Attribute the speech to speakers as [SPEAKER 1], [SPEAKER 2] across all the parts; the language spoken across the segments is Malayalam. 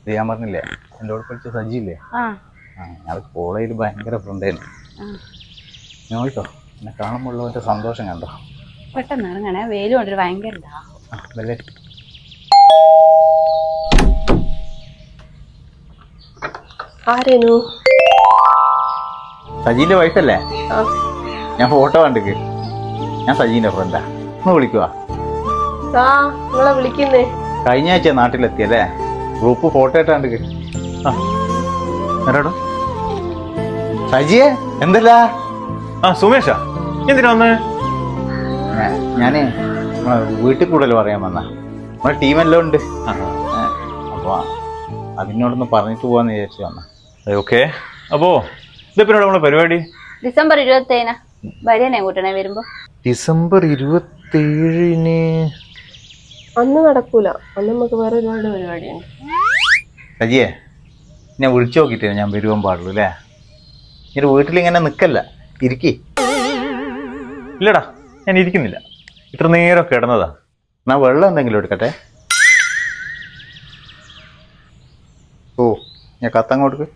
[SPEAKER 1] ഇത് ഞാൻ പറഞ്ഞില്ലേ എന്റെ കൂടെ പഠിച്ച സജിയില്ലേ ഞങ്ങൾ കോളേജിൽ ഭയങ്കര ഫ്രണ്ടായിരുന്നു എന്നെ കാണുമ്പോഴുള്ളവന്റെ സന്തോഷം കണ്ടോ?
[SPEAKER 2] പെട്ടെന്ന് ഇറങ്ങണേ വെയിൽ കൊണ്ടൊരു ഭയങ്കര
[SPEAKER 3] ആരേനു?
[SPEAKER 1] സജീന്റെ വൈഫല്ലേ
[SPEAKER 3] ആ.
[SPEAKER 1] ഞാൻ ഫോട്ടോ കണ്ടിക്ക്. ഞാൻ സജീന്റെ ഫ്രണ്ടാ ഒന്ന് വിളിക്കുക
[SPEAKER 3] ആ നിങ്ങളെ വിളിക്കുന്നേ.
[SPEAKER 1] കഴിഞ്ഞ ആഴ്ച നാട്ടിലെത്തിയല്ലേ? ഗ്രൂപ്പ് ഫോട്ടോ ഇട്ടാണ്ട് കണ്ടിക്ക് ആ. ആരാടോ? സജിയെ? എന്തല്ല?
[SPEAKER 4] ആ സുമേഷാ. എന്തിനാ വന്നേ?
[SPEAKER 1] ഞാനേ നമ്മളെ വീട്ടിൽ കൂടുതൽ പറയാൻ വന്ന. നമ്മളെ ടീമെല്ലാം ഉണ്ട്. അപ്പോൾ അതിനോടൊന്ന് പറഞ്ഞിട്ട് പോവാന്ന് വിചാരിച്ചു വന്ന.
[SPEAKER 4] ഓക്കെ. അപ്പോ ഇതിപ്പിനോട് നമ്മളെ പരിപാടി?
[SPEAKER 2] ഡിസംബർ ഇരുപത്തേനാ ഭാര്യനെ കൂട്ടണേ വരുമ്പോ.
[SPEAKER 4] ഡിസംബർ ഇരുപത്തേഴിന്
[SPEAKER 3] അന്ന് നടക്കൂല. അന്ന് നമുക്ക് വേറെ ഒരുപാട് പരിപാടിയുണ്ട്.
[SPEAKER 1] സജിയെ ഞാൻ വിളിച്ചു നോക്കിട്ടേ ഞാൻ വരുവാൻ പാടുള്ളൂ അല്ലേ? ഞാൻ വീട്ടിലിങ്ങനെ നിൽക്കല്ല ഇരിക്കി.
[SPEAKER 4] ഇല്ലടാ ഞാൻ ഇരിക്കുന്നില്ല. ഇത്ര നേരം കിടന്നതാ.
[SPEAKER 1] എന്നാ വെള്ളം എന്തെങ്കിലും എടുക്കട്ടെ? ഓ ഞാൻ കത്തങ്ങോട്ട്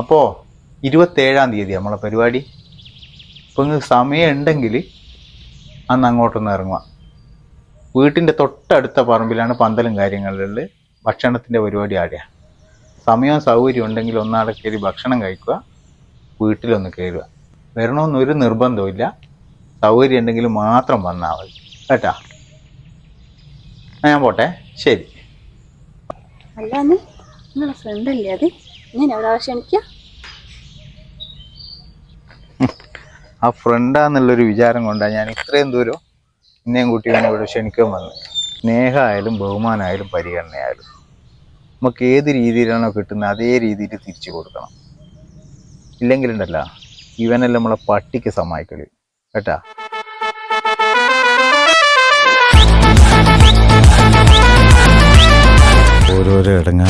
[SPEAKER 1] അപ്പോൾ ഇരുപത്തേഴാം തീയതി നമ്മളെ പരിപാടി. ഇപ്പം നിങ്ങൾക്ക് സമയം ഉണ്ടെങ്കിൽ അന്ന് അങ്ങോട്ടൊന്ന് ഇറങ്ങുക. വീട്ടിന്റെ തൊട്ടടുത്ത പറമ്പിലാണ് പന്തലും കാര്യങ്ങളിൽ ഭക്ഷണത്തിന്റെ പരിപാടി ആടുക സമയവും സൗകര്യം ഉണ്ടെങ്കിൽ ഒന്നാടെ കയറി ഭക്ഷണം കഴിക്കുക വീട്ടിലൊന്ന് കയറുക. വരണമെന്നൊരു നിർബന്ധമില്ല സൗകര്യം ഉണ്ടെങ്കിൽ മാത്രം വന്നാൽ മതി. കേട്ടാ? ഞാൻ പോട്ടെ. ശരി.
[SPEAKER 2] അല്ലാന്ന് നിങ്ങളെ ഫ്രണ്ട് അല്ലേ അത്? ഞാൻ എവിടെ ക്ഷണിക്ക.
[SPEAKER 1] ആ ഫ്രണ്ടാന്നുള്ളൊരു വിചാരം കൊണ്ടാണ് ഞാൻ ഇത്രയും ദൂരം ഇന്നേം കൂട്ടി ഞാൻ ഇവിടെ ക്ഷണിക്കാൻ വന്നത് സ്നേഹമായാലും ബഹുമാനമായാലും പരിഗണനയായാലും നമുക്ക് ഏത് രീതിയിലാണോ കിട്ടുന്നത് അതേ രീതിയിൽ തിരിച്ചു കൊടുക്കണം. ഇല്ലെങ്കിലുണ്ടല്ല ഇവനെല്ലാം നമ്മളെ പട്ടിക്ക് സമായിക്കളി കേട്ടാ? ഓരോരോ ഇടങ്ങ